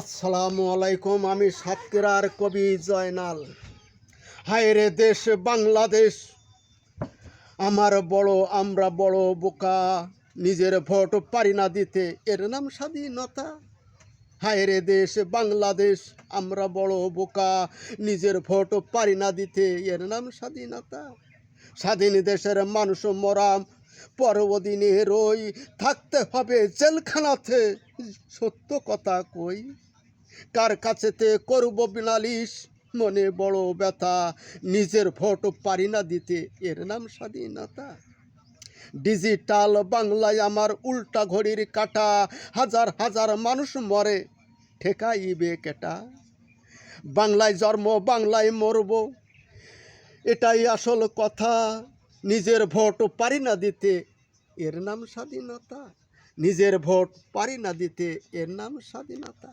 আসসালামু আলাইকুম, আমি সাতক্ষীরার কবি জয়নাল। হায় রে দেশ বাংলাদেশ, আমার বড়, আমরা বড় বোকা। নিজের ভোট পারি না দিতে, এর নাম স্বাধীনতা। হায় রে দেশ বাংলাদেশ, আমরা বড় বোকা। নিজের ভোট পারি না দিতে, এর নাম স্বাধীনতা। স্বাধীন দেশের মানুষ মরাম পরবদিনে রই থাকতে হবে জেলখানাতে। সত্য কথা কই? কার কাছেতে করব বিনালিশ মনে বড় ব্যথা, নিজের ভোট পারি না দিতে। এর নাম স্বাধীনতা। ডিজিটাল বাংলায় আমার উল্টা ঘড়ির কাটা, হাজার হাজার মানুষ মরে, ঠেকাইবে কেটা? বাংলায় জন্ম, বাংলায় মরব, এটাই আসল কথা। নিজের ভোট পারি না দিতে, এর নাম স্বাধীনতা। নিজের ভোট পারি না দিতে, এর নাম স্বাধীনতা।